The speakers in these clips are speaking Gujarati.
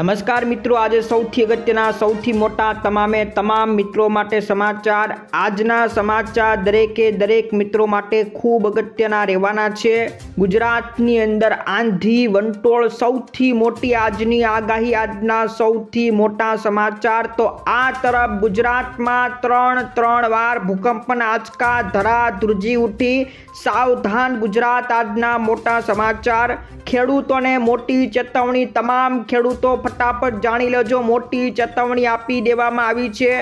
નમસ્કાર મિત્રો, આજે સૌથી અગત્યના, સૌથી મોટા, તમામે તમામ મિત્રો માટે સમાચાર. આજના સમાચાર દરેકે દરેક મિત્રો માટે ખૂબ અગત્યના રહેવાના છે. ગુજરાતની અંદર આંધી વંટોળ સૌથી મોટી આજની આગાહી, આજના સૌથી મોટા સમાચાર. તો આ તરફ ગુજરાતમાં ત્રણ ત્રણ વાર ભૂકંપના આંચકા ધરા ધ્રુજી ઉઠી. સાવધાન ગુજરાત, આજના મોટા સમાચાર. ખેડૂતોને મોટી ચેતવણી, તમામ ખેડૂતો ફટાફટ જાણી લેજો. મોટી ચેતવણી આપી દેવામાં આવી છે.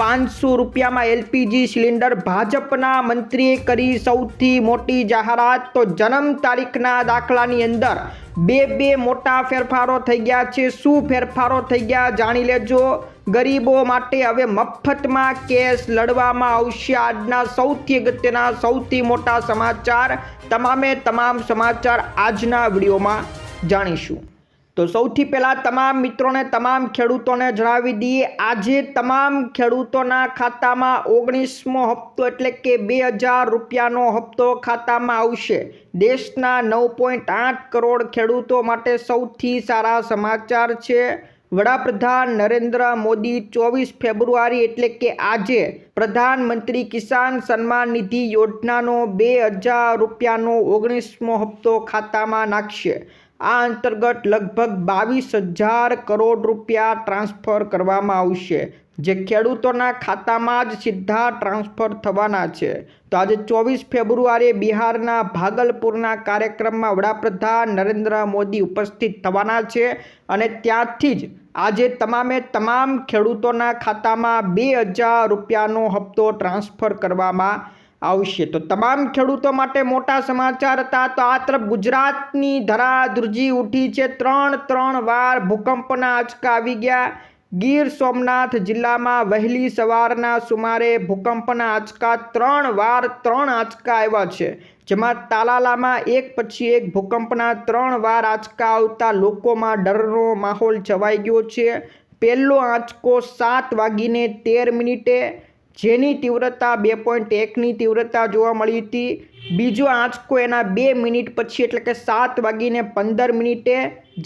પાંચસો રૂપિયામાં એલપીજી સિલિન્ડર ભાજપના મંત્રીએ કરી સૌથી મોટી જાહેરાત. તો જન્મ તારીખના દાખલાની અંદર બે બે મોટા ફેરફારો થઈ ગયા છે. શું ફેરફારો થઈ ગયા જાણી લેજો. ગરીબો માટે હવે મફતમાં કેસ લડવામાં આવશે. આજના સૌથી અગત્યના, સૌથી મોટા સમાચાર. તમામે તમામ સમાચાર આજના વિડીયોમાં જાણીશું. તો સૌથી પહેલાં તમામ મિત્રોને, તમામ ખેડૂતોને જણાવી દઈએ, આજે તમામ ખેડૂતોના ખાતામાં ઓગણીસમો હપ્તો એટલે કે બે હજાર રૂપિયાનો હપ્તો ખાતામાં આવશે. દેશના નવ પોઈન્ટ આઠ કરોડ ખેડૂતો માટે સૌથી સારા સમાચાર છે. વડાપ્રધાન નરેન્દ્ર મોદી ચોવીસ ફેબ્રુઆરી એટલે કે આજે પ્રધાનમંત્રી કિસાન સન્માન નિધિ યોજનાનો બે હજાર રૂપિયાનો ઓગણીસમો હપ્તો ખાતામાં નાખશે. આ અંતર્ગત લગભગ બાવીસ હજાર કરોડ રૂપિયા ટ્રાન્સફર કરવામાં આવશે. જે ખેડૂતોના ખાતામાં જ સીધા ટ્રાન્સફર થવાના છે. તો આજે ચોવીસ ફેબ્રુઆરીએ બિહારના ભાગલપુરના કાર્યક્રમમાં વડાપ્રધાન નરેન્દ્ર મોદી ઉપસ્થિત થવાના છે અને ત્યાંથી જ આજે તમામે તમામ ખેડૂતોના ખાતામાં બે હજાર રૂપિયાનો હપ્તો ટ્રાન્સફર કરવામાં આવશે. તો તમામ ખેડૂતો માટે મોટા સમાચાર હતા. તો આ તરફ ગુજરાતની ધરા ધ્રુજી ઉઠી છે. ત્રણ ત્રણ વાર ભૂકંપના આંચકા આવી ગયા. ગીર સોમનાથ જિલ્લામાં વહેલી સવારના સુમારે ભૂકંપના આંચકા ત્રણ વાર ત્રણ આંચકા આવ્યા છે. જેમાં તાલાલામાં એક પછી એક ભૂકંપના ત્રણ વાર આંચકા આવતા લોકોમાં ડરનો માહોલ છવાઈ ગયો છે. પહેલો આંચકો સાત વાગીને તેર મિનિટે જેની તીવ્રતા બે પોઈન્ટ એકની તીવ્રતા જોવા મળી હતી. બીજો આંચકો એના બે મિનિટ પછી એટલે કે સાત વાગીને પંદર મિનિટે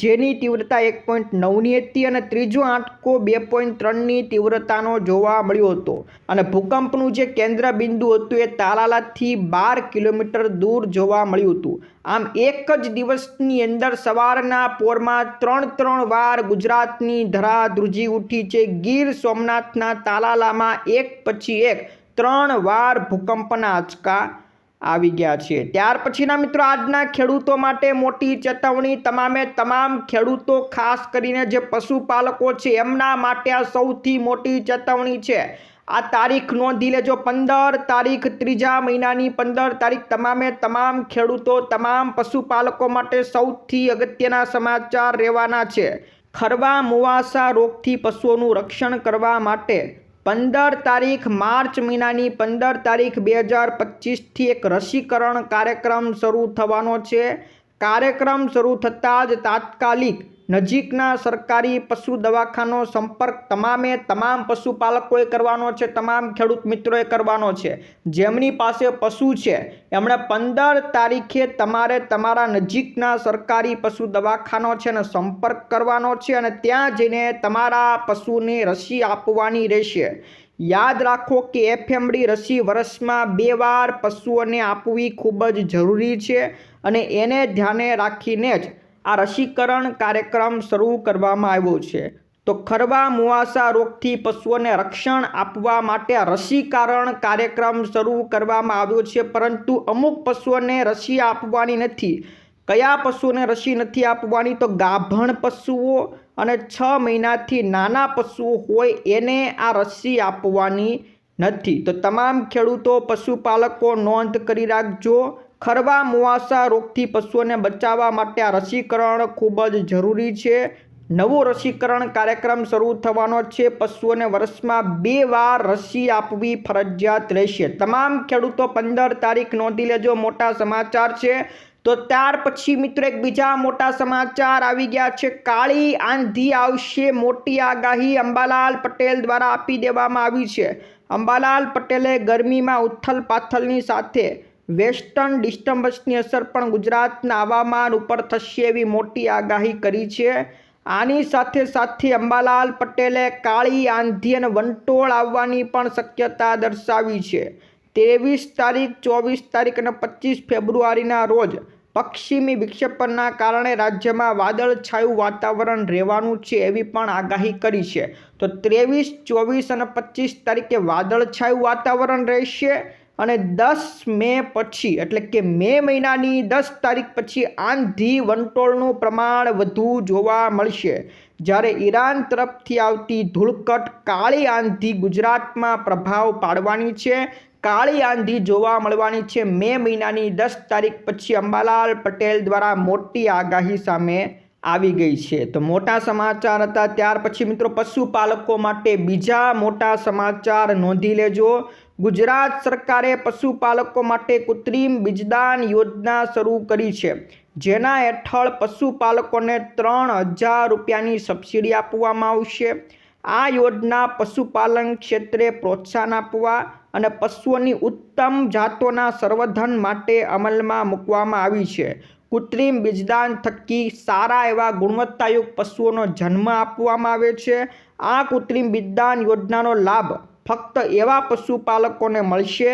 જેની તીવ્રતા એક પોઈન્ટ નવની હતી અને ત્રીજો આંટકો બે પોઈન્ટ ત્રણની તીવ્રતાનો જોવા મળ્યો હતો. અને ભૂકંપનું જે કેન્દ્ર બિંદુ હતું એ તાલાલાથી બાર કિલોમીટર દૂર જોવા મળ્યું હતું. આમ એક જ દિવસની અંદર સવારના પોરમાં ત્રણ ત્રણ વાર ગુજરાતની ધરા ધ્રુજી ઉઠી છે. ગીર સોમનાથના તાલાલામાં એક પછી એક ત્રણ વાર ભૂકંપના આંચકા આવી ગયા છે. ત્યાર પછીના મિત્રો, આજના ખેડૂતો માટે મોટી ચેતવણી તમામે તમામ ખેડૂતો, ખાસ કરીને જે પશુપાલકો છે, એમના માટે આ સૌથી મોટી ચેતવણી છે. આ તારીખ નોંધી લેજો. પંદર તારીખ ત્રીજા મહિનાની પંદર તારીખ તમામે તમામ ખેડૂતો, તમામ પશુપાલકો માટે સૌથી અગત્યના સમાચાર રહેવાના છે. ખરવા, મુવાસા રોગથી પશુઓનું રક્ષણ કરવા માટે પંદર તારીખ માર્ચ મહિનાની પંદર તારીખ બે હજાર પચીસથી એક રસીકરણ કાર્યક્રમ શરૂ થવાનો છે. કાર્યક્રમ શરૂ થતાં જ તાત્કાલિક નજીકના સરકારી પશુ દવાખાનો સંપર્ક તમામે તમામ પશુપાલકોએ કરવાનો છે, તમામ ખેડૂત મિત્રોએ કરવાનો છે. જેમની પાસે પશુ છે, એમણે પંદર તારીખે તમારે તમારા નજીકના સરકારી પશુ દવાખાનો છે ને સંપર્ક કરવાનો છે અને ત્યાં જઈને તમારા પશુને રસી આપવાની રહેશે. યાદ રાખો કે એફએમડી રસી વર્ષમાં બે વાર પશુઓને આપવી ખૂબ જ જરૂરી છે અને એને ધ્યાને રાખીને જ આ રસીકરણ કાર્યક્રમ શરૂ કરવામાં આવ્યો છે. તો ખરવા મુવાસા રોગથી પશુઓને રક્ષણ આપવા માટે રસીકરણ કાર્યક્રમ શરૂ કરવામાં આવ્યો છે, પરંતુ અમુક પશુઓને રસી આપવાની નથી. કયા પશુઓને રસી નથી આપવાની? તો ગાભણ પશુઓ અને છ મહિનાથી નાના પશુઓ હોય એને આ રસી આપવાની નથી. તો તમામ ખેડૂતો, પશુપાલકો નોંધ કરી રાખજો. ખરવા, મુવાસા રોગથી પશુઓને બચાવવા માટે આ રસીકરણ ખૂબ જ જરૂરી છે. નવો રસીકરણ કાર્યક્રમ શરૂ થવાનો છે. પશુઓને વર્ષમાં બે વાર રસી આપવી ફરજિયાત રહેશે. તમામ ખેડૂતો પંદર તારીખ નોંધી લેજો. મોટા સમાચાર છે. તો ત્યાર પછી મિત્રો એક બીજા મોટા સમાચાર આવી ગયા છે. કાળી આંધી આવશે. મોટી આગાહી અંબાલાલ પટેલ દ્વારા આપી દેવામાં આવી છે. અંબાલાલ પટેલે ગરમીમાં ઉથલ પાથલની સાથે વેસ્ટર્ન ડિસ્ટર્બન્સની અસર પણ ગુજરાતના હવામાન ઉપર થશે એવી મોટી આગાહી કરી છે. આની સાથે સાથે અંબાલાલ પટેલે કાળી આંધી અને વંટોળ આવવાની પણ શક્યતા દર્શાવી છે. ત્રેવીસ તારીખ, ચોવીસ તારીખ અને પચીસ ફેબ્રુઆરીના રોજ પશ્ચિમી વિક્ષેપણના કારણે રાજ્યમાં વાદળછાયું વાતાવરણ રહેવાનું છે એવી પણ આગાહી કરી છે. તો ત્રેવીસ, ચોવીસ અને પચીસ તારીખે વાદળછાયું વાતાવરણ રહેશે. અને દસ મે પછી, એટલે કે મે મહિનાની દસ તારીખ પછી આંધી વંટોળનું પ્રમાણ વધુ જોવા મળશે. જ્યારે ઈરાન તરફથી આવતી ધૂળકટ કાળી આંધી ગુજરાતમાં પ્રભાવ પાડવાની છે. કાળી આંધી જોવા મળવાની છે મે મહિનાની દસ તારીખ પછી અંબાલાલ પટેલ દ્વારા મોટી આગાહી સામે આવી ગઈ છે. તો મોટા સમાચાર હતા. ત્યાર પછી મિત્રો પશુપાલકો માટે બીજા મોટા સમાચાર નોંધી લેજો. ગુજરાત સરકારે પશુપાલકો માટે કૃત્રિમ બીજદાન યોજના શરૂ કરી છે, જેના હેઠળ પશુપાલકોને ત્રણ હજાર રૂપિયાની સબસિડી આપવામાં આવશે. આ યોજના પશુપાલન ક્ષેત્રે પ્રોત્સાહન આપવા અને પશુઓની ઉત્તમ જાતોના સંવર્ધન માટે અમલમાં મૂકવામાં આવી છે. કૃત્રિમ બીજદાન થકી સારા એવા ગુણવત્તાયુક્ત પશુઓનો જન્મ આપવામાં આવે છે. આ કૃત્રિમ બીજદાન યોજનાનો લાભ ફક્ત એવા પશુપાલકોને મળશે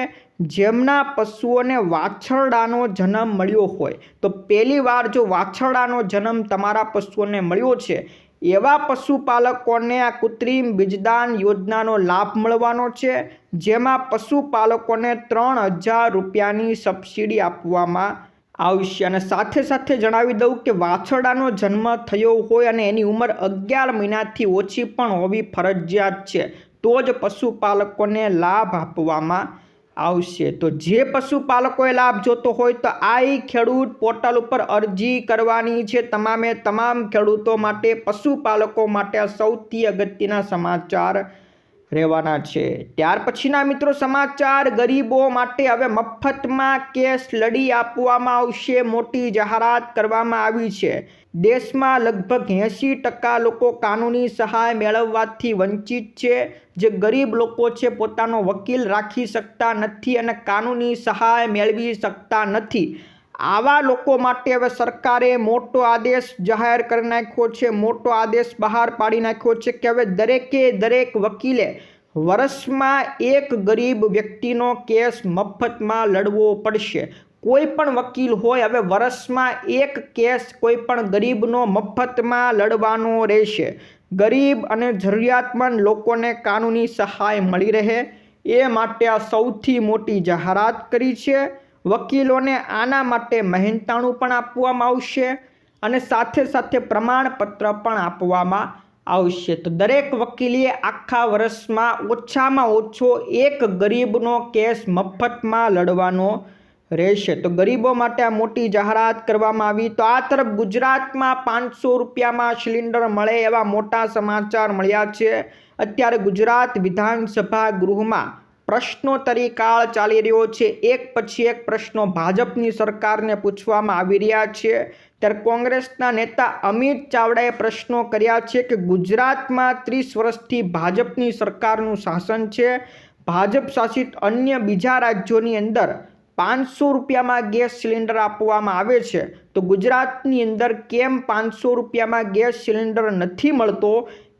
જેમના પશુઓને વાછરડાનો જન્મ મળ્યો હોય. તો પહેલી વાર જો વાછરડાનો જન્મ તમારા પશુઓને મળ્યો છે, એવા પશુપાલકોને આ કૃત્રિમ બીજદાન યોજનાનો લાભ મળવાનો છે, જેમાં પશુપાલકોને ત્રણ હજાર રૂપિયાની સબસિડી આપવામાં આવશે. અને સાથે સાથે જણાવી દઉં કે વાછરડાનો જન્મ થયો હોય અને એની ઉંમર અગિયાર મહિનાથી ઓછી પણ હોવી ફરજિયાત છે. તો જ પશુપાલકોને લાભ આપવામાં આવશે. તો જે પશુપાલકોએ લાભ જોતો હોય તો આ ખેડૂત પોર્ટલ ઉપર અરજી કરવાની છે. તમામે તમામ ખેડૂતો માટે, પશુપાલકો માટે સૌથી અગત્યના સમાચાર રહેવાના છે. ત્યાર પછીના મિત્રો સમાચાર, ગરીબો માટે હવે મફતમાં કેસ લડી આપવામાં આવશે, મોટી જાહેરાત કરવામાં આવી છે. દેશમાં લગભગ એંસી ટકા લોકો કાનૂની સહાય મેળવવાથી વંચિત છે. જે ગરીબ લોકો છે પોતાનો વકીલ રાખી શકતા નથી અને કાનૂની સહાય મેળવી શકતા નથી. આવા લોકો માટે હવે સરકારે મોટો આદેશ જાહેર કરી નાખ્યો છે, મોટો આદેશ બહાર પાડી નાખ્યો છે કે હવે દરેકે દરેક વકીલે વર્ષમાં એક ગરીબ વ્યક્તિનો કેસ મફતમાં લડવો પડશે. કોઈ પણ વકીલ હોય હવે વર્ષમાં એક કેસ કોઈ પણ ગરીબનો મફતમાં લડવાનો રહેશે. ગરીબ અને જરૂરિયાતમંદ લોકોને કાનૂની સહાય મળી રહે. એ માટે આ સૌથી મોટી જાહેરાત કરી છે. વકીલોને આના માટે મહેનતાણું પણ આપવામાં આવશે અને સાથે સાથે પ્રમાણપત્ર પણ આપવામાં આવશે. તો દરેક વકીલે આખા વર્ષમાં ઓછામાં ઓછો એક ગરીબનો કેસ મફતમાં લડવાનો રહેશે. તો ગરીબો માટે આ મોટી જાહેરાત કરવામાં આવી. તો આ તરફ ગુજરાતમાં પાંચસો રૂપિયામાં સિલિન્ડર મળે એવા મોટા સમાચાર મળ્યા છે. અત્યારે ગુજરાત વિધાનસભા ગૃહમાં પ્રશ્નોત્તરી કાળ ચાલી રહ્યો છે. એક પછી એક પ્રશ્નો ભાજપની સરકારને પૂછવામાં આવી રહ્યા છે. ત્યારે કોંગ્રેસના નેતા અમિત ચાવડાએ પ્રશ્નો કર્યા છે કે ગુજરાતમાં ત્રીસ વર્ષથી ભાજપની સરકારનું શાસન છે. ભાજપ શાસિત અન્ય બીજા રાજ્યોની અંદર પાંચસો રૂપિયામાં ગેસ સિલિન્ડર આપવામાં આવે છે. તો ગુજરાતની અંદર કેમ પાંચસો રૂપિયામાં ગેસ સિલિન્ડર નથી મળતો?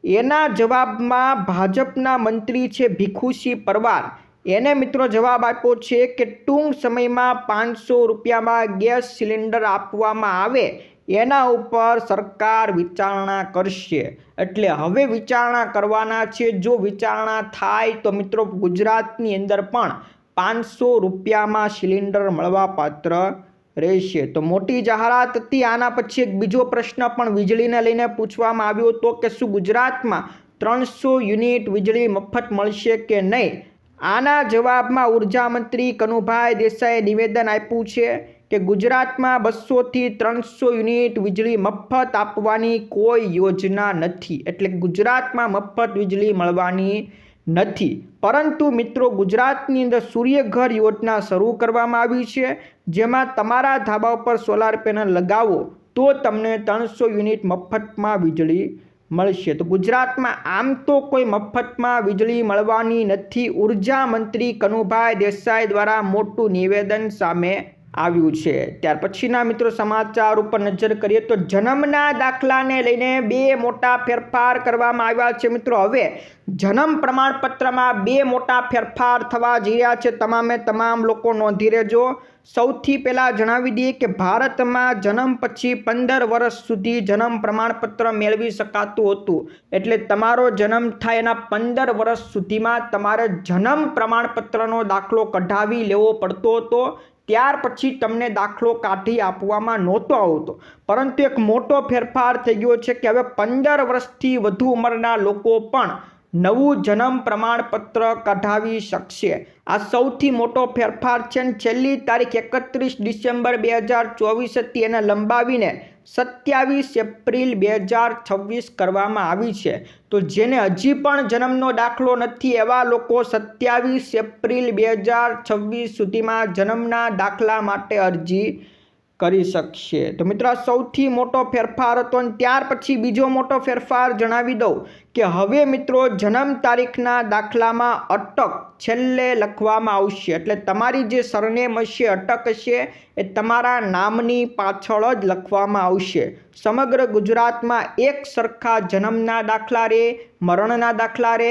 એના જવાબમાં ભાજપના મંત્રી છે ભીખુસિંહ પરવાર એને મિત્રો જવાબ આપ્યો છે કે ટૂંક સમયમાં પાંચસો રૂપિયામાં ગેસ સિલિન્ડર આપવામાં આવે, એના ઉપર સરકાર વિચારણા કરશે. એટલે હવે વિચારણા કરવાના છે. જો વિચારણા થાય તો મિત્રો ગુજરાતની અંદર પણ પાંચસો રૂપિયામાં સિલિન્ડર મળવા પાત્ર રહેશે. તો મોટી જાહેરાત હતી. આના પછી એક બીજો પ્રશ્ન પણ વીજળીને લઈને પૂછવામાં આવ્યો હતો કે શું ગુજરાતમાં ત્રણસો યુનિટ વીજળી મફત મળશે કે નહીં? આના જવાબમાં ઊર્જા મંત્રી કનુભાઈ દેસાઈએ નિવેદન આપ્યું છે કે ગુજરાતમાં બસોથી ત્રણસો યુનિટ વીજળી મફત આપવાની કોઈ યોજના નથી. એટલે ગુજરાતમાં મફત વીજળી મળવાની નથી. પરંતુ મિત્રો ગુજરાતની અંદર સૂર્યઘર યોજના શરૂ કરવામાં આવી છે. જેમાં તમારા ધાબા ઉપર સોલાર પેનલ લગાવો, તો તમને ત્રણસો યુનિટ મફતમાં વીજળી મળશે. તો ગુજરાતમાં આમ તો કોઈ મફતમાં વીજળી મળવાની નથી. ઊર્જા મંત્રી કનુભાઈ દેસાઈ દ્વારા મોટું નિવેદન સામે આવ્યું છે. ત્યાર પછીના મિત્રો સમાચાર ઉપર નજર કરીએ તો જન્મના દાખલાને લઈને બે મોટા ફેરફાર કરવામાં આવ્યા છે મિત્રો. હવે જન્મ પ્રમાણપત્રમાં બે મોટા ફેરફાર થવા જઈ રહ્યા છે. તમામે તમામ લોકો નોંધી રહેજો. સૌથી પહેલાં જણાવી દઈએ કે ભારતમાં જન્મ પછી પંદર વર્ષ સુધી જન્મ પ્રમાણપત્ર મેળવી શકાતું હતું. એટલે તમારો જન્મ થાય એના પંદર વર્ષ સુધીમાં તમારે જન્મ પ્રમાણપત્રનો દાખલો કઢાવી લેવો પડતો હતો. ત્યાર પછી તમને દાખલો કાઢી આપવામાં નહોતો આવતો. પરંતુ એક મોટો ફેરફાર થઈ ગયો છે કે હવે પંદર વર્ષથી વધુ ઉંમરના લોકો પણ નવું જન્મ પ્રમાણપત્ર કઢાવી શકશે. આ સૌથી મોટો ફેરફાર છે અને છેલ્લી તારીખ એકત્રીસ ડિસેમ્બર બે હજાર ચોવીસ હતી એને લંબાવીને સત્યાવીસ એપ્રિલ બે હજાર છવ્વીસ કરવામાં આવી છે. તો જેને હજી પણ જન્મનો દાખલો નથી એવા લોકો સત્યાવીસ એપ્રિલ બે હજાર છવ્વીસ સુધીમાં જન્મના દાખલા માટે અરજી કરી શકશે. તો મિત્રો સૌથી મોટો ફેરફાર હતો અને ત્યાર પછી બીજો મોટો ફેરફાર જણાવી દઉં કે હવે મિત્રો જન્મ તારીખના દાખલામાં અટક છેલ્લે લખવામાં આવશે. એટલે તમારી જે સરનેમ હશે, અટક હશે, એ તમારા નામની પાછળ જ લખવામાં આવશે. સમગ્ર ગુજરાતમાં એક સરખા જન્મના દાખલા રે, મરણના દાખલા રે.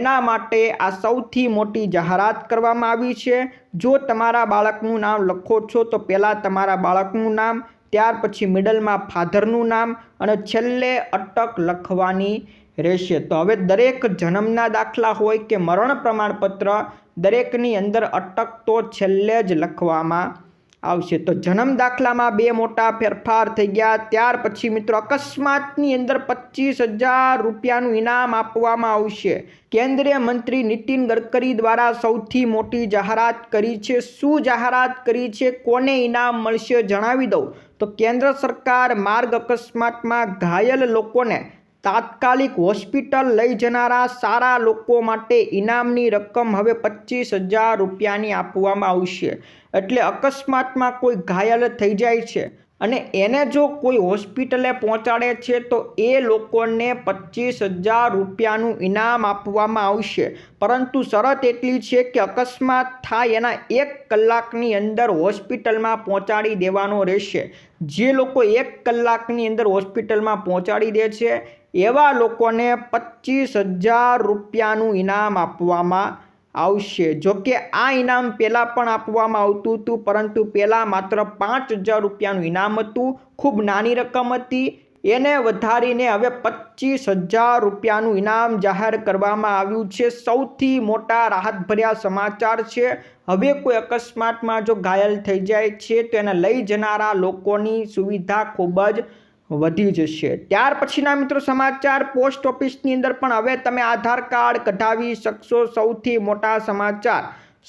એના માટે આ સૌથી મોટી જાહેરાત કરવામાં આવી છે. જો તમારા બાળકનું નામ લખો છો, તો પહેલાં તમારા બાળકનું નામ, ત્યાર પછી મિડલમાં ફાધરનું નામ અને છેલ્લે અટક લખવાની રહેશે. તો હવે દરેક જન્મના દાખલા હોય કે મરણ પ્રમાણપત્ર દરેકની અંદર અટક તો છેલ્લે જ લખવામાં આવશે. તો જન્મ દાખલામાં બે મોટા ફેરફાર થઈ ગયા. ત્યાર પછી મિત્રો અકસ્માતની અંદર પચીસ હજાર રૂપિયાનું ઇનામ આપવામાં આવશે. કેન્દ્રીય મંત્રી નીતિન ગડકરી દ્વારા સૌથી મોટી જાહેરાત કરી છે. શું જાહેરાત કરી છે? કોને ઇનામ મળશે જણાવી દઉં. તો કેન્દ્ર સરકાર માર્ગ અકસ્માતમાં ઘાયલ લોકોને તાત્કાલિક હોસ્પિટલ લઈ જનારા સારા લોકો માટે ઇનામની રકમ હવે પચીસ હજાર રૂપિયાની આપવામાં આવશે. એટલે અકસ્માતમાં કોઈ ઘાયલ થઈ જાય છે. અને એને જો કોઈ હોસ્પિટલે પહોંચાડે છે, તો એ લોકોને પચીસ હજાર રૂપિયાનું ઇનામ આપવામાં આવશે. પરંતુ શરત એટલી છે કે અકસ્માત થાય એના એક કલાકની અંદર હોસ્પિટલમાં પહોંચાડી દેવાનો રહેશે. જે લોકો એક કલાકની અંદર હોસ્પિટલમાં પહોંચાડી દે છે એવા લોકોને પચીસ હજાર રૂપિયાનું ઇનામ આપવામાં આવશે. જો કે આ ઇનામ પહેલાં પણ આપવામાં આવતું હતું, પરંતુ પહેલાં માત્ર પાંચ હજાર રૂપિયાનું ઇનામ હતું. ખૂબ નાની રકમ હતી. એને વધારીને હવે પચીસ હજાર રૂપિયાનું ઇનામ જાહેર કરવામાં આવ્યું છે. સૌથી મોટા રાહતભર્યા સમાચાર છે. હવે કોઈ અકસ્માતમાં જો ઘાયલ થઈ જાય છે, તો એને લઈ જનારા લોકોની સુવિધા ખૂબ જ વધી જશે. ત્યાર પછીના મિત્રો સમાચાર, પોસ્ટ ઓફિસની અંદર પણ હવે તમે આધાર કાર્ડ કઢાવી શકશો સૌથી મોટા સમાચાર.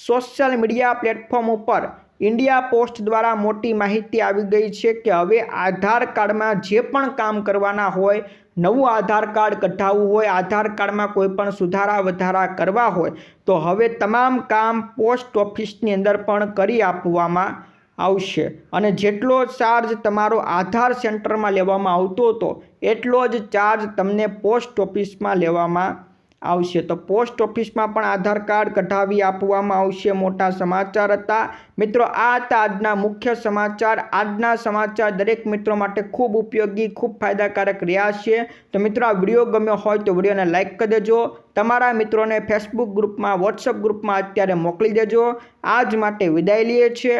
સોશિયલ મીડિયા પ્લેટફોર્મ ઉપર ઇન્ડિયા પોસ્ટ દ્વારા મોટી માહિતી આવી ગઈ છે કે હવે આધાર કાર્ડમાં જે પણ કામ કરવાના હોય, નવું આધાર કાર્ડ કઢાવવું હોય, આધાર કાર્ડમાં કોઈ પણ સુધારા વધારા કરવા હોય, તો હવે તમામ કામ પોસ્ટ ઓફિસની અંદર પણ કરી આપવામાં આવશે. અને જેટલો ચાર્જ તમારો આધાર સેન્ટરમાં લેવામાં આવતો હતો, એટલો જ ચાર્જ તમને પોસ્ટ ઓફિસમાં લેવામાં આવશે. તો પોસ્ટ ઓફિસમાં પણ આધાર કાર્ડ કઢાવી આપવામાં આવશે. મોટા સમાચાર હતા. મિત્રો, આ હતા આજના મુખ્ય સમાચાર. આજના સમાચાર દરેક મિત્રો માટે ખૂબ ઉપયોગી, ખૂબ ફાયદાકારક રહ્યા છે. તો મિત્રો, આ વીડિયો ગમ્યો હોય તો વિડીયોને લાઇક કરી દેજો. તમારા મિત્રોને ફેસબુક ગ્રુપમાં વોટ્સઅપ ગ્રુપમાં અત્યારે મોકલી દેજો. આજ માટે વિદાય લઈએ છીએ.